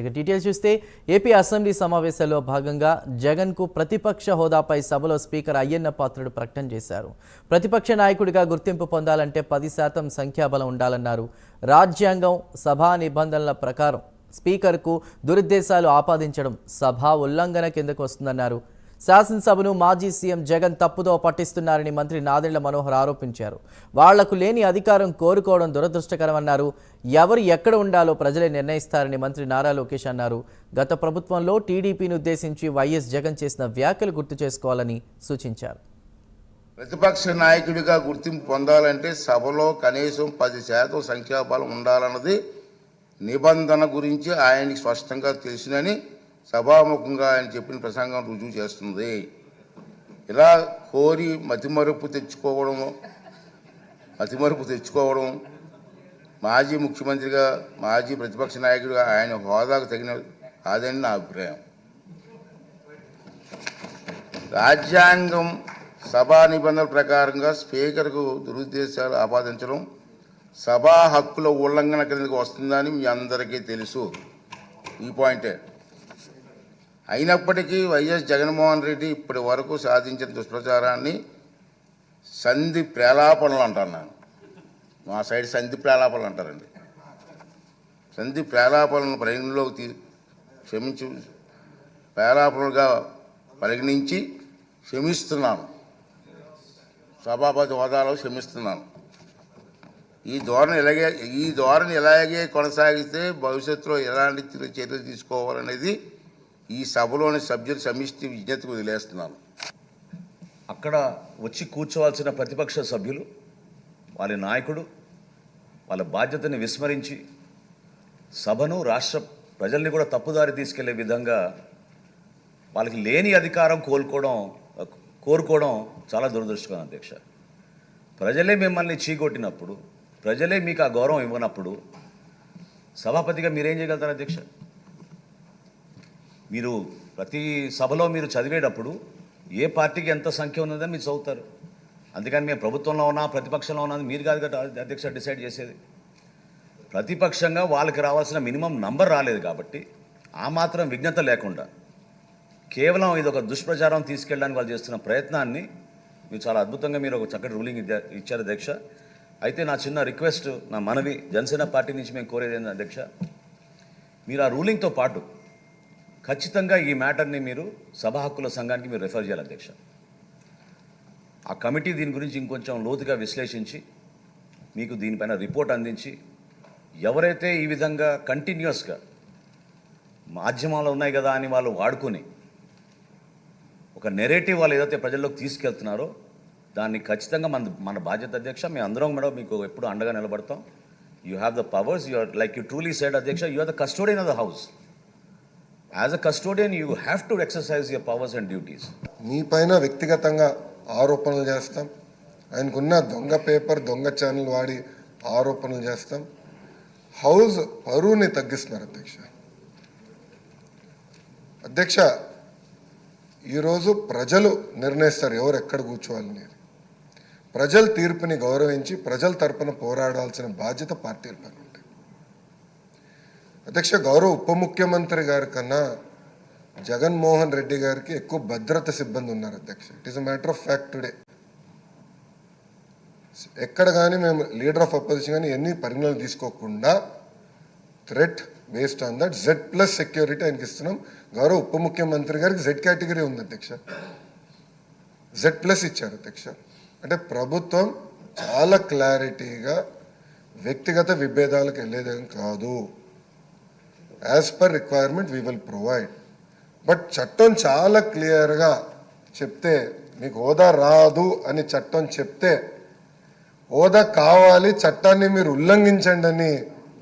ఇక డీటెయిల్స్ చూస్తే AP assembly సమావేశాల్లో భాగంగా జగన్కు ప్రతిపక్ష హోదాపై సభలో స్పీకర్ అయ్యన్న పాత్రుడు ప్రకటన చేశారు. ప్రతిపక్ష నాయకుడిగా గుర్తింపు పొందాలంటే పది శాతం సంఖ్యాబలం ఉండాలన్నారు. రాజ్యాంగం సభా నిబంధనల ప్రకారం స్పీకర్కు దురుద్దేశాలు ఆపాదించడం సభా ఉల్లంఘన కిందకు వస్తుందన్నారు. శాసనసభను మాజీ సీఎం జగన్ తప్పుదో పట్టిస్తున్నారని మంత్రి నాదెళ్ళ మనోహర్ ఆరోపించారు. వాళ్ళకు లేని అధికారం కోరుకోవడం దురదృష్టకరమన్నారు. ఎవరు ఎక్కడ ఉండాలో ప్రజలే నిర్ణయిస్తారని మంత్రి నారా లోకేష్ అన్నారు. గత ప్రభుత్వంలో టీడీపీని ఉద్దేశించి వైఎస్ జగన్ చేసిన వ్యాఖ్యలు గుర్తు చేసుకోవాలని సూచించారు. ప్రతిపక్ష నాయకుడిగా గుర్తింపు పొందాలంటే సభలో కనీసం పది శాతం సంఖ్యాబలం ఉండాలన్నది నిబంధన గురించి ఆయనకి స్పష్టంగా తెలిసినని సభాముఖంగా ఆయన చెప్పిన ప్రసంగం రుజువు చేస్తుంది. ఇలా కోరి మతిమరుపు తెచ్చుకోవడం మతిమరుపు తెచ్చుకోవడం మాజీ ముఖ్యమంత్రిగా మాజీ ప్రతిపక్ష నాయకుడిగా ఆయన హోదాకు తగిన కాదని నా అభిప్రాయం. రాజ్యాంగం సభా నిబంధనల ప్రకారంగా స్పీకర్కు దురుద్దేశాలు ఆపాదించడం సభా హక్కుల ఉల్లంఘన కిందకు వస్తుందని మీ అందరికీ తెలుసు. ఈ పాయింటే. అయినప్పటికీ వైఎస్ జగన్మోహన్ రెడ్డి ఇప్పటి వరకు సాధించిన దుష్ప్రచారాన్ని సంధి ప్రేలాపనలు అంటున్నాను. మా సైడ్ సంధి ప్రేలాపనలు అంటారండి. సంధి ప్రేలాపనలను పరిగణలోకి తీ క్షమించి ప్రేలాపనలుగా పరిగణించి క్షమిస్తున్నాను. సభాపతి హోదాలో క్షమిస్తున్నాను. ఈ ధోరణి ఇలాగే ఈ ధోరణి ఇలాగే కొనసాగితే భవిష్యత్తులో ఎలాంటి చర్యలు తీసుకోవాలనేది ఈ సభలోని సభ్యుల సమిష్టి విజ్ఞతకు వదిలేస్తున్నాను. అక్కడ వచ్చి కూర్చోవాల్సిన ప్రతిపక్ష సభ్యులు వాళ్ళ నాయకుడు వాళ్ళ బాధ్యతని విస్మరించి సభను రాష్ట్ర ప్రజల్ని కూడా తప్పుదారి తీసుకెళ్ళే విధంగా వాళ్ళకి లేని అధికారం కోలుకోవడం కోరుకోవడం చాలా దురదృష్టకరం అధ్యక్ష. ప్రజలే మిమ్మల్ని చీకొట్టినప్పుడు ప్రజలే మీకు ఆ గౌరవం ఇవ్వనప్పుడు సభాపతిగా మీరేం చేయగలుగుతారు అధ్యక్ష? మీరు ప్రతి సభలో మీరు చదివేటప్పుడు ఏ పార్టీకి ఎంత సంఖ్య ఉన్నదని మీరు చదువుతారు. అందుకని మేము ప్రభుత్వంలో ఉన్నా ప్రతిపక్షంలో ఉన్నది మీరు కాదు కదా అధ్యక్ష డిసైడ్ చేసేది. ప్రతిపక్షంగా వాళ్ళకి రావాల్సిన మినిమం నంబర్ రాలేదు కాబట్టి ఆ మాత్రం విజ్ఞత లేకుండా కేవలం ఇది ఒక దుష్ప్రచారం తీసుకెళ్ళడానికి వాళ్ళు చేస్తున్న ప్రయత్నాన్ని మీరు చాలా అద్భుతంగా మీరు ఒక చక్కటి రూలింగ్ ఇచ్చారు అధ్యక్ష. అయితే నా చిన్న రిక్వెస్ట్ నా మనవి జనసేన పార్టీ నుంచి మేము కోరేది ఏంటంటే అధ్యక్ష? మీరు ఆ రూలింగ్తో పాటు ఖచ్చితంగా ఈ మ్యాటర్ని మీరు సభా హక్కుల సంఘానికి మీరు రెఫర్ చేయాలి అధ్యక్ష. ఆ కమిటీ దీని గురించి ఇంకొంచెం లోతుగా విశ్లేషించి మీకు దీనిపైన రిపోర్ట్ అందించి ఎవరైతే ఈ విధంగా కంటిన్యూస్గా మాధ్యమాలు ఉన్నాయి కదా అని వాళ్ళు వాడుకొని ఒక నెరేటివ్ వాళ్ళు ఏదైతే ప్రజల్లోకి తీసుకెళ్తున్నారో దాన్ని ఖచ్చితంగా మన మన బాధ్యత అధ్యక్ష మేము అందరం కూడా మీకు ఎప్పుడు అండగా నిలబడతాం. You have the powers you are like you truly side అధ్యక్ష you are the custodian of the house as a custodian you have to exercise your powers and duties మీ పైన వ్యక్తిగతంగా ఆరోపణలు చేస్తాం. ఆయనకున్న దొంగ పేపర్ దొంగ ఛానల్ వాడి ఆరోపణలు చేస్తాం. హౌస్ పరువుని తగ్గిస్తున్నారు అధ్యక్ష. అధ్యక్ష ఈరోజు ప్రజలు నిర్ణయిస్తారు ఎవరు ఎక్కడ కూర్చోవాలని ప్రజల తీర్పుని గౌరవించి ప్రజల తరపున పోరాడాల్సిన బాధ్యత పార్టీల పైన అధ్యక్ష గౌరవ ఉప ముఖ్యమంత్రి గారి కన్నా జగన్మోహన్ రెడ్డి గారికి ఎక్కువ భద్రత సిబ్బంది ఉన్నారు అధ్యక్ష. It is a matter of fact today ఎక్కడ కానీ మేము లీడర్ ఆఫ్ అపోజిషన్ కానీ ఎన్ని పరిణామాలు తీసుకోకుండా threat based on that Z plus security ఆయనకి ఇస్తున్నాం. గౌరవ ఉప ముఖ్యమంత్రి గారికి జెడ్ కేటగిరీ ఉంది అధ్యక్ష. జెడ్ ప్లస్ ఇచ్చారు అధ్యక్ష. అంటే ప్రభుత్వం చాలా క్లారిటీగా వ్యక్తిగత విభేదాలకు వెళ్ళేదేం కాదు. As per requirement we will provide but చట్టం చాలా క్లియర్గా చెప్తే మీకు హోదా రాదు అని చట్టం చెప్తే హోదా కావాలి చట్టాన్ని మీరు ఉల్లంఘించండి అని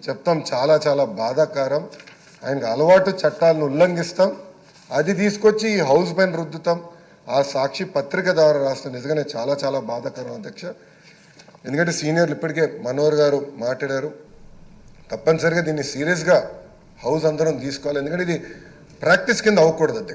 చెప్తాం. చాలా చాలా బాధాకరం. ఆయనకు అలవాటు చట్టాలను ఉల్లంఘిస్తాం. అది తీసుకొచ్చి ఈ హౌస్ పైన రుద్దుతాం. ఆ సాక్షి పత్రిక ద్వారా రాస్తాం. నిజంగానే చాలా చాలా బాధాకరం అధ్యక్ష. ఎందుకంటే సీనియర్లు ఇప్పటికే మనోహర్ గారు మాట్లాడారు. తప్పనిసరిగా దీన్ని సీరియస్గా హౌస్ అందరం తీసుకోవాలి. ఎందుకంటే ఇది ప్రాక్టీస్ కింద అవ్వకూడదు అధ్యక్ష